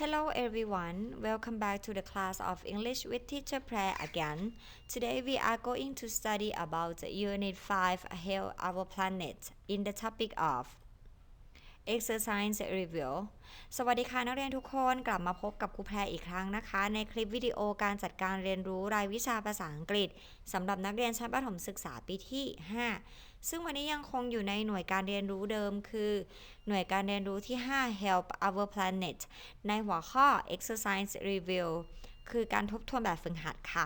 Hello everyone, welcome back to the class of English with Teacher Prayer again. Today we are going to study about Unit 5 Heal Our Planet in the topic of Exercise Review สวัสดีค่ะนักเรียนทุกคนกลับมาพบกับครูแพรอีกครั้งนะคะ ในคลิปวิดีโอการจัดการเรียนรู้รายวิชาภาษาอังกฤษสำหรับนักเรียนชั้นประถมศึกษาปีที่ 5 ซึ่งวันนี้ยังคงอยู่ในหน่วยการเรียนรู้เดิมคือ หน่วยการเรียนรู้ที่ 5 Help Our Planet ในหัวข้อ Exercise Review คือการทบทวนแบบฝึกหัดค่ะ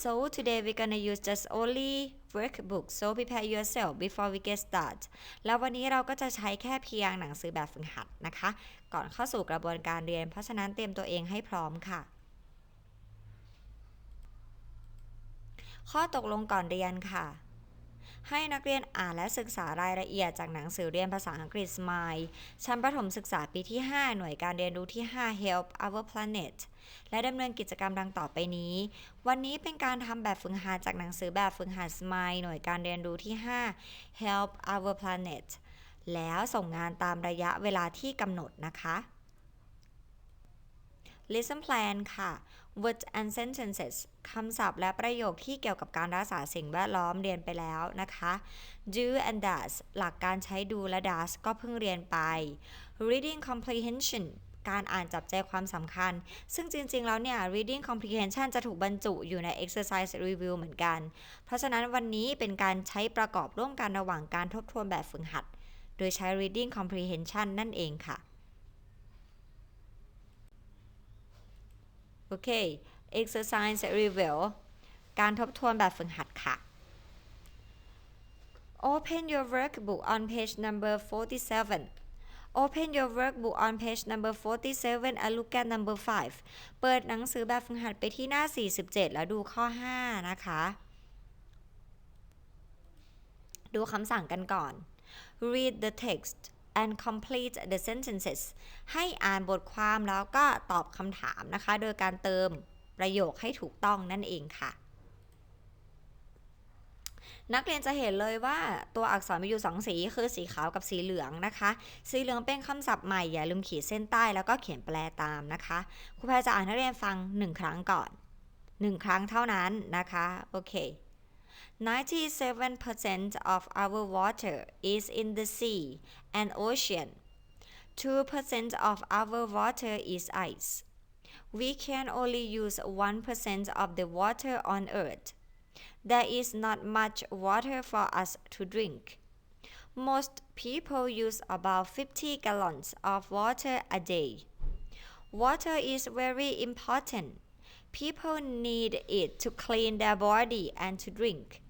so today we're gonna use just only workbook so prepare yourself before we get start แล้ววันนี้เราก็จะใช้แค่เพียงหนังสือแบบฝึกหัดนะคะ ก่อนเข้าสู่กระบวนการเรียน เพราะฉะนั้นเตรียมตัวเองให้พร้อมค่ะ ข้อตกลงก่อนเรียนค่ะ ให้นักเรียนอ่านและศึกษารายละเอียดจากหนังสือเรียนภาษาอังกฤษ Smile ชั้นประถมศึกษาปีที่ 5 หน่วยการเรียนรู้ที่ 5 Help Our Planet และดำเนินกิจกรรมดังต่อไปนี้ วันนี้เป็นการทำแบบฝึกหัดจากหนังสือแบบฝึกหัด Smile หน่วยการเรียนรู้ที่ 5 Help Our Planet แล้วส่งงานตามระยะเวลาที่กำหนดนะคะ Lesson Plan ค่ะ Words and sentences คำศัพท์และประโยคที่เกี่ยวกับการรักษาสิ่งแวดล้อมเรียนไปแล้วนะคะ Do and does หลักการใช้ดูและ does ก็เพิ่งเรียนไป Reading comprehension การอ่านจับใจความสำคัญ ซึ่งจริง ๆ แล้วเนี่ย reading comprehension จะถูกบรรจุอยู่ใน exercise review เหมือนกัน เพราะฉะนั้นวันนี้เป็นการใช้ประกอบร่วมกันระหว่างการทบทวนแบบฝึกหัด โดยใช้ reading comprehension นั่นเองค่ะ โอเค exercise review การทบทวนแบบฝึกหัดค่ะ Open your workbook on page number 47 Open your workbook on page number 47 and look at number 5 เปิดหนังสือแบบฝึกหัดไปที่หน้า 47 แล้วดูข้อ 5 นะคะ ดูคำสั่งกันก่อน Read the text and complete the sentences ให้อ่านบทความแล้วก็ตอบคำถามนะคะ โดยการเติมประโยคให้ถูกต้องนั่นเองค่ะ นักเรียนจะเห็นเลยว่าตัวอักษรมีอยู่2สีคือสีขาวกับสีเหลืองนะคะ สีเหลืองเป็นคำศัพท์ใหม่อย่าลืมขีดเส้นใต้แล้วก็เขียนแปลตามนะคะครูแพรจะอ่านให้นักเรียนฟัง1ครั้งก่อน1ครั้งเท่านั้นนะคะ โอเค 97% of our water is in the sea and ocean. 2% of our water is ice. We can only use 1% of the water on earth. There is not much water for us to drink. Most people use about 50 gallons of water a day. Water is very important. People need it to clean their body and to drink.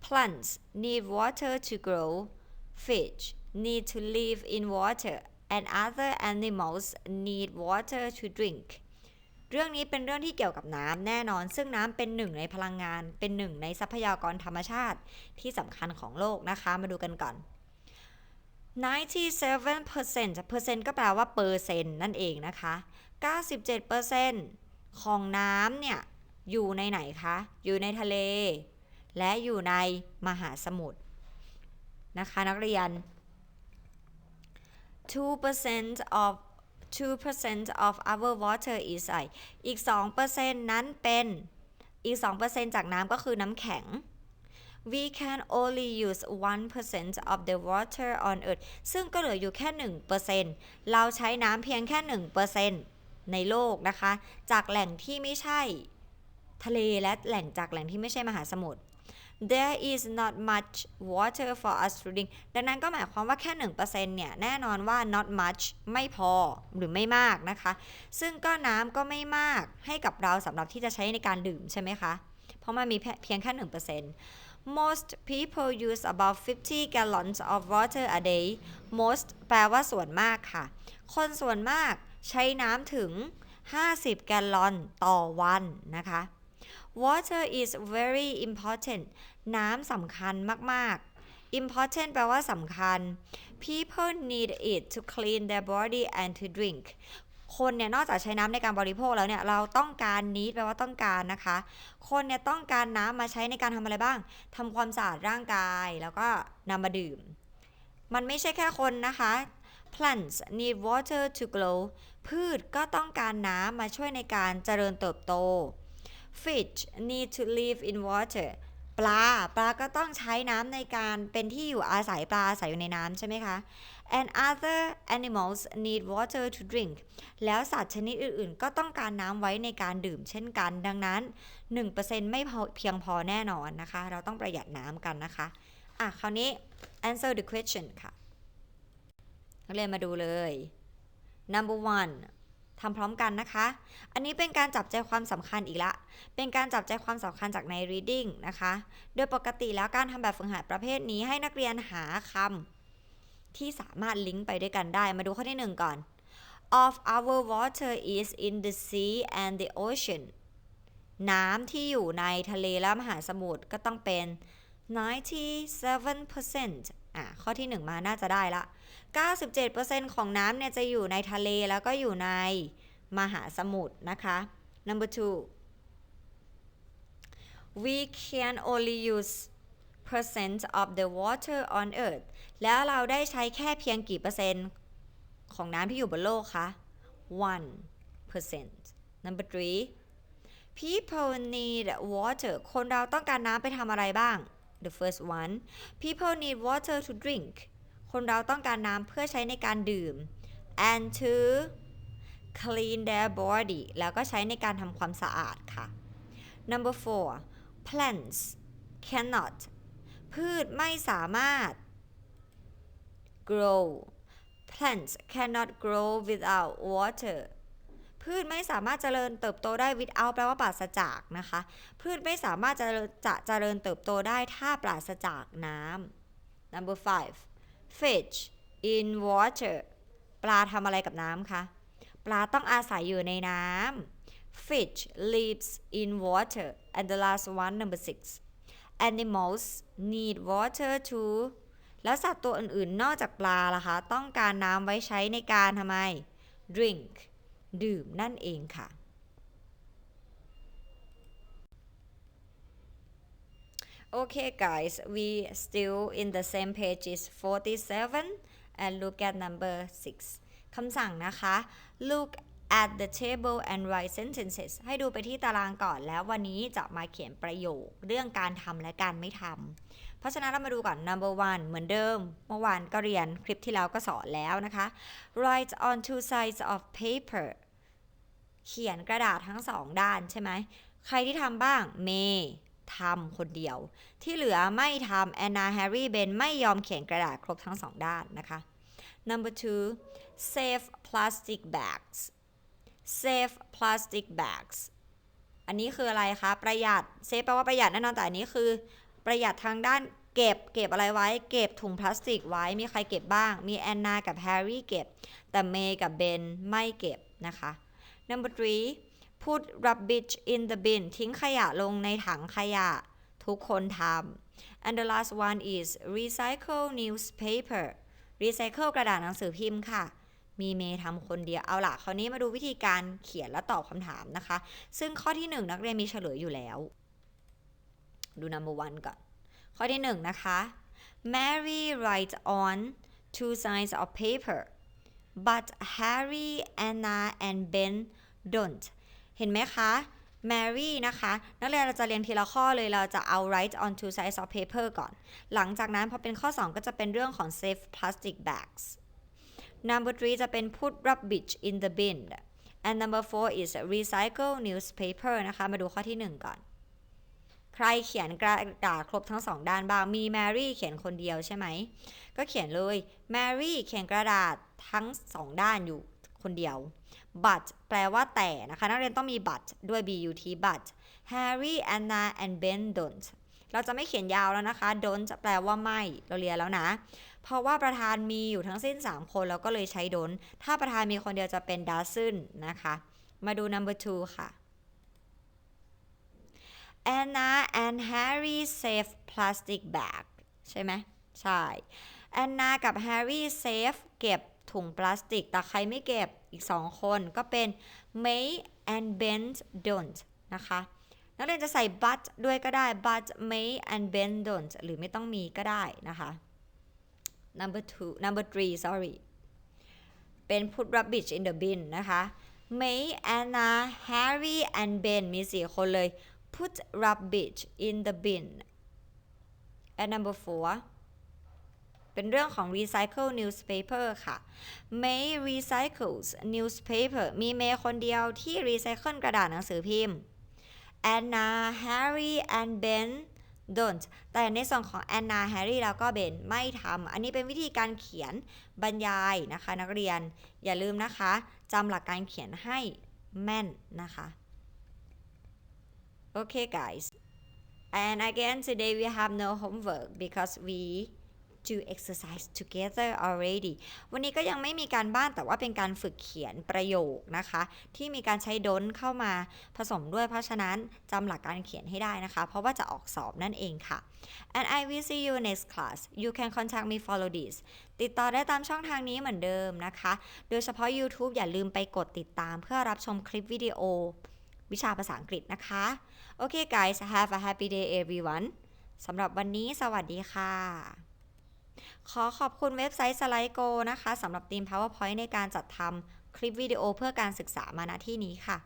Plants need water to grow. Fish need to live in water, and other animals need water to drink. เรื่องนี้เป็นเรื่องที่เกี่ยวกับน้ำแน่นอน ซึ่งน้ำเป็นหนึ่งในพลังงาน เป็นหนึ่งในทรัพยากรธรรมชาติที่สำคัญของโลกนะคะ มาดูกันก่อน 97%เปอร์เซ็นต์ก็แปลว่าเปอร์เซ็นต์นั่นเองนะคะ 97% ของน้ำเนี่ยอยู่ในไหนคะ อยู่ในทะเล และอยู่ในมหาสมุทรนะคะนักเรียน 2% of 2% of our water is ice อีก 2%นั้นเป็นอีก 2%จากน้ำก็คือน้ำแข็ง we can only use 1% of the water on earth ซึ่งก็เหลืออยู่แค่ 1%เราใช้น้ำเพียงแค่ 1% ในโลกนะคะ จากแหล่งที่ไม่ใช่ทะเลและแหล่งจากแหล่งที่ไม่ใช่มหาสมุทร there is not much water for us to drink ดังนั้นก็หมายความว่าแค่ 1%เนี่ย แน่นอนว่า not much ไม่พอหรือไม่มากนะคะ ซึ่งก็น้ำก็ไม่มากให้กับเราสำหรับที่จะใช้ในการดื่มใช่ไหมคะ เพราะมันมีเพียงแค่ 1% most people use about 50 gallons of water a day most แปลว่าส่วนมากค่ะ คนส่วนมาก ใช้น้ำถึง 50 แกลลอนต่อวันนะคะ Water is very important น้ำสำคัญมาก ๆ important แปลว่าสำคัญ people need it to clean their body and to drink คนเนี่ยนอกจากใช้น้ำในการบริโภคแล้วเนี่ยเราต้องการ need แปลว่าต้องการนะคะ คนเนี่ยต้องการน้ำมาใช้ในการทำอะไรบ้างทำความสะอาดร่างกายแล้วก็นำมาดื่ม มันไม่ใช่แค่คนนะคะ plants need water to grow พืชก็ต้องการน้ำมาช่วยในการเจริญเติบโต fish need to live in water ปลาปลาก็ต้องใช้น้ำในการเป็นที่อยู่อาศัยปลาอาศัยอยู่ในน้ำใช่ไหมคะ and other animals need water to drink แล้วสัตว์ชนิดอื่นๆ ก็ต้องการน้ำไว้ในการดื่มเช่นกัน ดังนั้น 1%ไม่พอเพียงพอแน่นอนนะคะ เราต้องประหยัดน้ำกันนะคะ อะ คราวนี้ answer the question ค่ะ นักเรียนมาดูเลย number one ทำพร้อมกันนะคะ อันนี้เป็นการจับใจความสำคัญอีกละ เป็นการจับใจความสำคัญจากใน reading นะคะ โดยปกติแล้วการทำแบบฝึกหัดประเภทนี้ให้นักเรียนหาคำที่สามารถลิงก์ไปด้วยกันได้ มาดูข้อที่หนึ่งก่อน of our water is in the sea and the ocean น้ำที่อยู่ในทะเลและมหาสมุทรก็ต้องเป็น 97%อะข้อที่1มาน่าจะได้ละ 97%ของน้ำเนี่ยจะอยู่ในทะเลแล้วก็อยู่ในมหาสมุทรนะคะ number two we can only use percent of the water on earth แล้วเราได้ใช้แค่เพียงกี่เปอร์เซ็นต์ของน้ำที่อยู่บนโลกคะ1% number three people need water คนเราต้องการน้ำไปทำอะไรบ้าง the first one people need water to drink คนเราต้องการน้ำเพื่อใช้ในการดื่ม and to clean their body แล้วก็ใช้ในการทำความสะอาดค่ะ number four plants cannot พืชไม่สามารถ grow plants cannot grow without water พืชไม่สามารถเจริญเติบโตได้ without แปลว่าปราศจากนะคะ พืชไม่สามารถจะจะเจริญเติบโตได้ถ้าปราศจากน้ำ number five fish in water ปลาทำอะไรกับน้ำคะ ปลาต้องอาศัยอยู่ในน้ำ fish lives in water and the last one number six animals need water too แล้วสัตว์ตัวอื่นๆ นอกจากปลาล่ะคะ ต้องการน้ำไว้ใช้ในการทำไม drink ดื่มนั่นเองค่ะ Okay guys we still in the same page is 47 and look at number 6 คำสั่งนะคะ look at the table and write sentences ให้ดูไปที่ตารางก่อนแล้ววันนี้จะมาเขียนประโยคเรื่องการทำและการไม่ทำ เพราะฉะนั้นเรามาดูก่อน number one เหมือนเดิม เมื่อวานก็เรียนคลิปที่แล้วก็สอนแล้วนะคะ write on two sides of paper เขียนกระดาษทั้งสองด้านใช่ไหม ใครที่ทำบ้างเมย์ ทำคนเดียว ที่เหลือไม่ทำแอนนาแฮร์รี่เบนไม่ยอมเขียนกระดาษครบทั้งสองด้านนะคะ number two save plastic bags save plastic bags อันนี้คืออะไรคะ ประหยัดเซฟแปลว่าประหยัดแน่นอนแต่อันนี้คือ ประหยัดทางด้านเก็บเก็บอะไรไว้ เก็บถุงพลาสติกไว้มีใครเก็บบ้าง มีแอนนากับแฮร์รี่เก็บ แต่เมย์กับเบนไม่เก็บนะคะ number three put rubbish in the bin ทิ้งขยะลงในถังขยะ ทุกคนทำ and the last one is recycle newspaper recycle กระดาษหนังสือพิมพ์ค่ะ มีเมย์ทำคนเดียว เอาล่ะ คราวนี้มาดูวิธีการเขียนและตอบคำถามนะคะ ซึ่งข้อที่ 1 นักเรียนมีเฉลยอยู่แล้ว ดู number one ก่อน ข้อที่ 1 นะคะ Mary writes on two sides of paper but Harry Anna and Ben don't เห็นไหมคะ Mary นะคะ นักเรียนเราจะเรียนทีละข้อเลยเราจะเอา write on two sides of paper ก่อน หลังจากนั้นพอเป็นข้อ 2 ก็จะเป็นเรื่องของ save plastic bags number three จะเป็น put rubbish in the bin and number four is recycle newspaper นะคะ มาดูข้อที่ 1 ก่อน ใครเขียนกระดาษครบทั้งสองด้านบ้าง มีแมรี่เขียนคนเดียวใช่ไหม ก็เขียนเลย แมรี่เขียนกระดาษทั้งสองด้านอยู่ คนเดียว but แปลว่าแต่นะคะ นักเรียนต้องมี but ด้วย but but Harry Anna and Ben don't เราจะไม่เขียนยาวแล้วนะคะ don't แปลว่าไม่ เราเรียนแล้วนะ เพราะว่าประธานมีอยู่ทั้งสิ้น 3 คนเราก็เลยใช้ don't ถ้าประธานมีคนเดียวจะเป็น doesn't นะคะ มาดู number two ค่ะ Anna and Harry save plastic bag ใช่ไหม ใช่ Anna กับ Harry save เก็บ ถุงพลาสติก แต่ใครไม่เก็บอีก 2 คนก็เป็น May and Ben don't นะคะ นักเรียนจะใส่ but ด้วยก็ได้ but May and Ben don't หรือไม่ต้องมีก็ได้นะคะ number two number three sorry เป็น put rubbish in the bin นะคะ May Anna Harry and Ben มี4คนเลย put rubbish in the bin and number four เป็นเรื่องของ recycle newspaper ค่ะ May recycles newspaper มีเมย์คนเดียวที่ recycle กระดาษหนังสือพิมพ์ Anna Harry and Ben don't แต่ในส่วนของ Anna, Harry แล้วก็ Ben ไม่ทำ อันนี้เป็นวิธีการเขียนบรรยายนะคะ นักเรียนอย่าลืมนะคะจำหลักการเขียนให้แม่นนะคะโอเค guys and again today we have no homework because we do exercise together already วันนี้ก็ยังไม่มีการบ้านแต่ว่าเป็นการฝึกเขียนประโยคนะคะ ที่มีการใช้ don't เข้ามาผสมด้วยเพราะฉะนั้นจำหลักการเขียนให้ได้นะคะ เพราะว่าจะออกสอบนั่นเองค่ะ and I will see you next class you can contact me follow this ติดต่อได้ตามช่องทางนี้เหมือนเดิมนะคะ โดยเฉพาะ YouTube อย่าลืมไปกดติดตามเพื่อรับชมคลิปวิดีโอ วิชาภาษาอังกฤษนะคะ โอเค guys have a happy day everyone สำหรับวันนี้สวัสดีค่ะ ขอขอบคุณเว็บไซต์ SlideGo นะคะสำหรับทีม PowerPoint ในการจัดทำคลิปวิดีโอเพื่อการศึกษามาณที่นี้ค่ะ